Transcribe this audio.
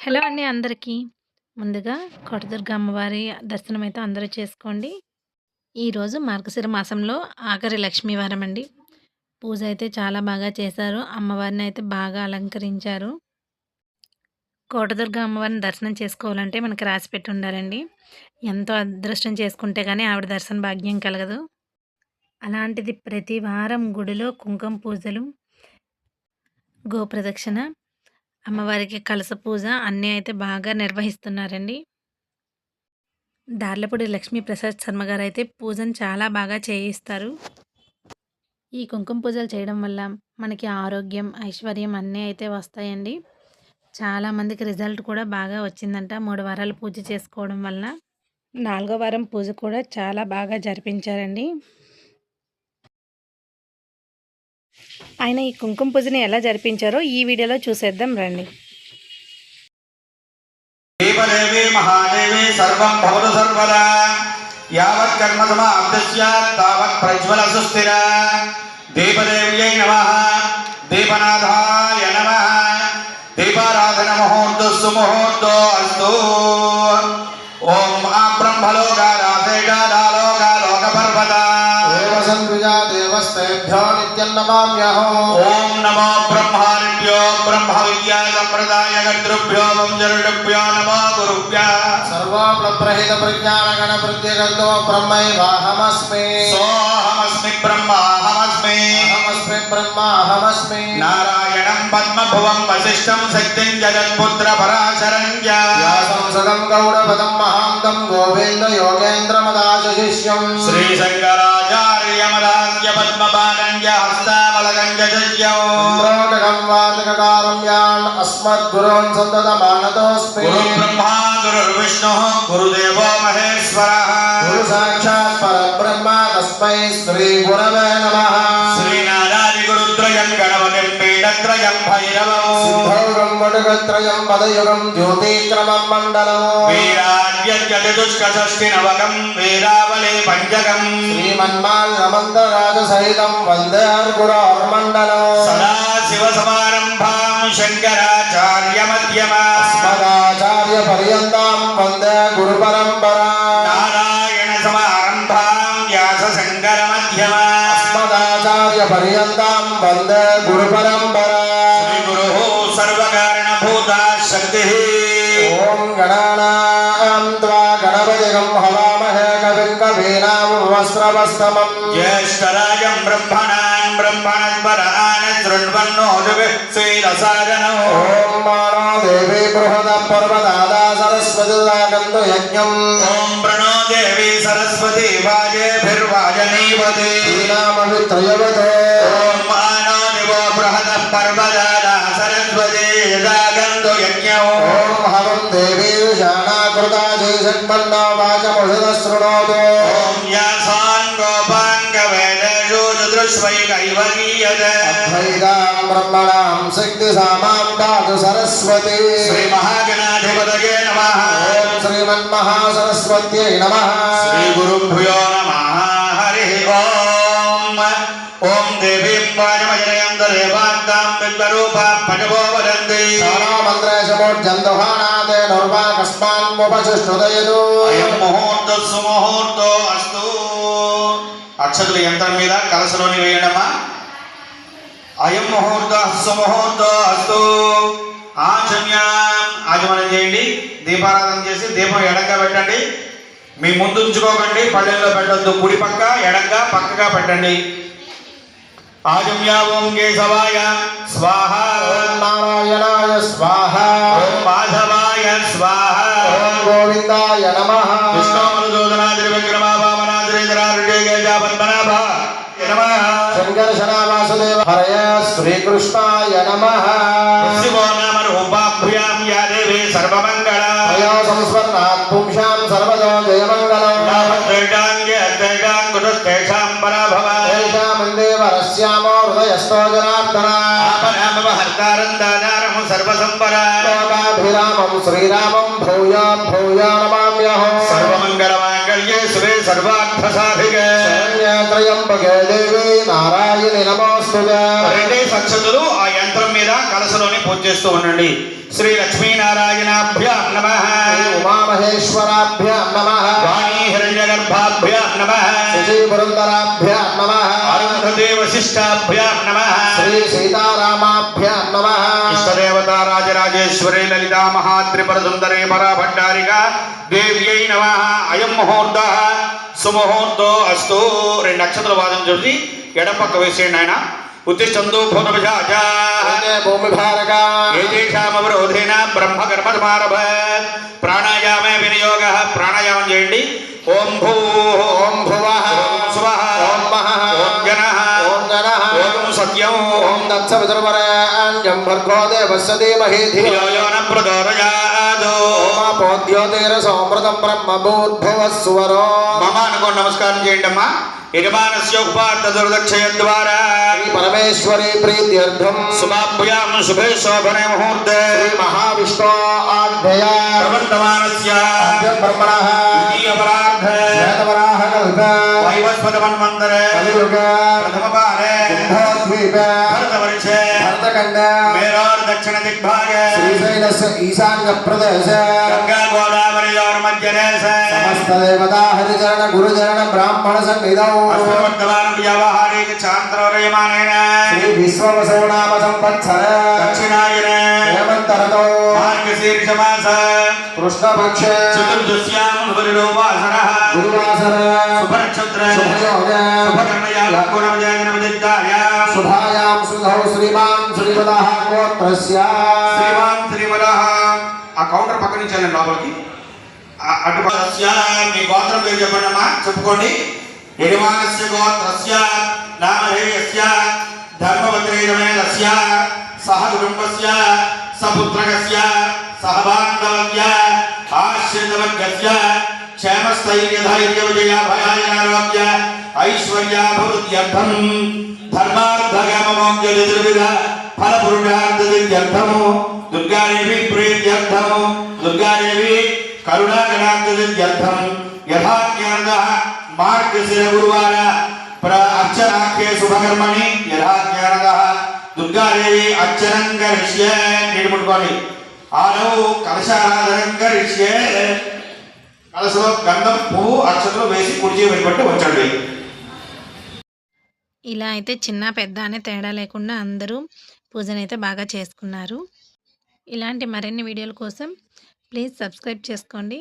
Hello అండి అందరికీ. ముందుగా కోటదుర్గ అమ్మవారి దర్శనం అయితే అందరూ చేసుకోండి. ఈరోజు మార్గశిర మాసంలో ఆఖరి లక్ష్మీవారం అండి. పూజ అయితే చాలా బాగా చేశారు. అమ్మవారిని అయితే బాగా అలంకరించారు. కోటదుర్గ అమ్మవారిని దర్శనం చేసుకోవాలంటే మనకి రాసిపెట్టి ఉండాలండి. ఎంతో అదృష్టం చేసుకుంటే కానీ ఆవిడ దర్శన భాగ్యం కలగదు. అలాంటిది ప్రతి వారం గుడిలో కుంకుమ పూజలు, గోప్రదక్షిణ, అమ్మవారికి కలస పూజ అన్నీ అయితే బాగా నిర్వహిస్తున్నారండి. దార్లపూడి లక్ష్మీ ప్రసాద్ శర్మ గారు అయితే పూజను చాలా బాగా చేయిస్తారు. ఈ కుంకుమ పూజలు చేయడం వల్ల మనకి ఆరోగ్యం, ఐశ్వర్యం అన్నీ అయితే వస్తాయండి. చాలామందికి రిజల్ట్ కూడా బాగా వచ్చిందంట. మూడు వారాలు పూజ చేసుకోవడం వలన. నాలుగో వారం పూజ కూడా చాలా బాగా జరిపించారండి. ఆయన ఈ కుంకుమ పూజని ఎలా జరిపించారో ఈ వీడియోలో చూసేద్దాం రండి. దేవదేవి మహాదేవి సర్వం భవతు సర్వదా. యావత్ కర్మ సమాప్తస్యాత్ తావత్ ప్రజ్వల సుస్థిర. దేవదేవ్యై నమః. దీపనాథాయ నమః. దీపారాధన సుముహూర్తో అస్తు. ఓం ఆ संप्रजातेवस्तेभ्यो नित्यन्नमाम्यहो ओम नमो ब्रह्माण्यो ब्रह्म विद्या संप्रदाय कर्तृभ्यो वंशऋभ्यो नमो गुरुभ्य। सर्वप्रहित प्रज्ञानगण प्रत्यगतो ब्रह्मैवाहमस्मि। सोऽहमस्मि ब्रह्माहमस्मि। अहमस्मि ब्रह्माहमस्मि। नारायणं पद्मभुवं वसिष्ठं शक्तिं जगत्पुत्र पराशरं सदं यमराज्य पद्मपादञ्ज हस्तावलगञ्जयौकारम्यान् गुरु सन्दतमानतोऽस्मि गुरुब्रह्मा गुरुर्विष्णुः गुरुदेवो महेश्वरः। गुरुसाक्षात् परब्रह्म तस्मै श्रीगुरवे नमः। పీఠత్రయం భైరవం సిద్ధౌగం వటుకత్రయం పదయుగం జ్యోతిక్రమం మండలం వీరాద్యదుష్కషష్టి నవకం వీరావళి పంచకం శ్రీమన్మాల్యమంతరాజ సహితం వందే గురోర్మండలం సదా శివ సమారంభాం శంకరాచార్య మధ్యమా అస్మదాచార్య పర్యంతం వందే గురు పరంపరా నారాయణ సమారంభాం వ్యాస శంకర మధ్యమా అస్మదాచార్య పర్యంతం గురు పరంపరా గురు సర్వకారణ భూత శక్తి ఓం గణానాం త్వా గణపతిగం హవామహే కవిం కవీనాం వస్త్రవస్తమం జ్యేష్ఠరాజం బ్రహ్మణాన్ బ్రహ్మణస్పరాన్ శృణ్వన్నోజు శ్రీరసాదనో ఓం మానో దేవి బృహద పర్వదాదా సరస్వతిలాగంతు యజ్ఞం ఓం ప్రణో దేవి సరస్వతి వాజేభిర్వాజనీవతి శ్రీరామవిత్రయవతో ఓం బృహద పర్వదాదా సరస్వతి యదాగంధు యజ్ఞం ఓం హవం దేవీ విషాణాకృతా జయసన్మన్నా వాచముషద శృణోతు ఓం యాసాన్ గోపాంగ వేదేషు చతుర్శ్వైకైవగీయత అద్వైతాం బ్రహ్మణాం శక్తి సామాం దాతు సరస్వతి శ్రీ మహాగణాధిపతయే నమః ఓం శ్రీమన్మహాసరస్వత్యై ఓం దేవీం వాజమజనయంత దేవాంతాం విద్వరూపాం భజవో వదంతి మంత్రేశమోర్జందుహానాదే నర్వాకస్మాన్ముపశిష్టుదయదు అయం ముహూర్త సుముహూర్తో అస్తు. అక్షతులు యంత్రం మీద కలసలోని వేయడమా అయం ముహూర్త సుముహూర్తో అస్తు. ఆచమ్యాం ఆచమనం చేయండి. దీపారాధన చేసి దీపం ఎడంగా పెట్టండి. మీ ముందు ఉంచుకోకండి. పళ్ళెల్లో పెట్టొద్దు. కుడి పక్క ఎడంగా పక్కగా పెట్టండి. ఆజమ్యా ఓం కేశవాయ స్వాహ ఓం నారాయణాయ స్వాహ ఓం మాధవాయ స్వాహ ఓం గోవిందాయ నమః విష్ణుమనుదోదనాదిరి విక్రమా వామనాదిరేంద్రారుడే గజాపద్మనాభ నమః శంకర్షణ వాసుదేవ హరయ దేవరస్యామో హృదయస్థో జనార్దన ఆపనామహర్తారం దానారం సర్వసంపర. లోకాభిరామం శ్రీరామం భూయా భూయా నమామ్యహం. సర్వమంగళమాంగళ్యే శివే సర్వార్థసాధికే. శరణ్యత్రయంబకే దేవి నారాయణి సక్షతులు ఆ యంత్రం మీద కలసలోని పూజ చేస్తూ ఉండండి. శ్రీ లక్ష్మీనారాయణాభ్యాం నమ. శ్రీ ఉమామహేశ్వరాభ్యాం నమః. వాణీ హిరణ్యగర్భాభ్యాం నమ. శశి పురందరాభ్యాం నమః. అరుంధతే వశిష్టాభ్యాం నమ. శ్రీ సీతారామాభ్యాం నమః. ఇష్టదేవత రాజరాజేశ్వరి లలితా మహాత్రిపుర సుందరే పరాభట్టారిక దేవ్యై నమ. అయం ముహూర్త. సుముహూర్తో అస్తు. రెండు నక్షత్ర వాదం చూసి ఎడపక్క వేసేయండి ఆయన సమారభ ప్రాణాయామే వినియోగ ప్రాణాయామం చేయండి. ఓం భూ. ఓం భువః. స్వః. ఓం మహః ఓం జనః. ఓం జనః. ఓం సత్యం. ఓం దత్సవితుర్వరేణ్యం భర్గో దేవస్య ధీమహి ధియో యో న సువరో మమ అనుకోండి నమస్కారం చేయండి అమ్మా యజమానస్య ఉపార్థ దుర్దక్షయ ద్వారా శ్రీ పరమేశ్వరి ప్రీత్యర్థం. శుభాభ్యాం శుభే శోభనే ముహూర్తే. మహావిష్ణు ఆజ్ఞయ. ప్రవర్తమానస్య. బ్రహ్మణః. ద్వితీయ పరార్థ శ్వేతవరాహ కల్ప. ಸಮೀಪ ಭರತ ವರ್ಷೆ ಭರತ ಖಂಡ ಮೇರೋರ್ ದಕ್ಷಿಣ ದಿಗ್ಭಾಗ ಶ್ರೀಶೈಲಸ ಈಶಾನ್ಯ ಪ್ರದೇಶ ಗಂಗಾ ಗೋದಾವರಿಯೋರ್ ಮಧ್ಯದೇಶ ಸಮಸ್ತ ದೇವತಾ ಹರಿಚರಣ ಗುರುಚರಣ ಬ್ರಾಹ್ಮಣ ಸನ್ನಿಧೌ ಅಸ್ಮವರ್ತಮಾನ ವ್ಯವಹಾರಿಕ ಚಾಂದ್ರವರಯಮಾನೇನ ಶ್ರೀ ವಿಶ್ವವಸವನಾಮ ಸಂವತ್ಸರ ದಕ್ಷಿಣಾಯನ ಹೇಮಂತರತೋ ಮಾರ್ಗಶೀರ್ಷ ಮಾಸ कृष्णपक्ष चतुर्दश्याम परिलोमासनः गुरुवासरः सुभक्षत्र शुभयोगः शुभकर्णया लघुनम् శ్రీమాన్ శ్రీమదః గోత్రస్య. శ్రీమాన్ శ్రీమద ఆ కౌంటర్ పక్క నుంచి వెళ్ళండి లోపలికి. అటు పక్కస్య మీ గోత్రం పేరు చెప్పండి అమ్మా చెప్పుకోండి. యజమానస్య గోత్రస్య నామధేయస్య ధర్మవత్రేయమేలస్య సహ కుటుంబస్య సపుత్రకస్య సహబాంధవస్య ఆశ్రితవర్గస్య క్షేమస్థైర్యధైర్య విజయాభయాయారోగ్య ఐశ్వర్యాభివృద్ధ్యర్థం. ధర్మార్థగమోగ్యదుర్విధ ఫలపురుషార్థదిత్యర్థము దుర్గాదేవి ప్రీత్యర్థము దుర్గాదేవి కరుణాగణార్థదిత్యర్థం యథాజ్ఞాన మార్గశిర గురువార అర్చనాఖ్యే శుభకర్మణి యథాజ్ఞానద దుర్గాదేవి అర్చనం కరిష్యే నీటి ముట్టుకోండి ఆనవు కలశారాధనం కరిష్యే కలసలో గంధం పువ్వు అక్షతలు వేసి కుడిచి వెనుపట్టి ఉంచండి। ఇలా అయితే చిన్న పెద్ద అనే తేడా లేకుండా అందరూ పూజనైతే బాగా చేసుకున్నారు. ఇలాంటి మరిన్ని వీడియోల కోసం ప్లీజ్ సబ్స్క్రైబ్ చేసుకోండి.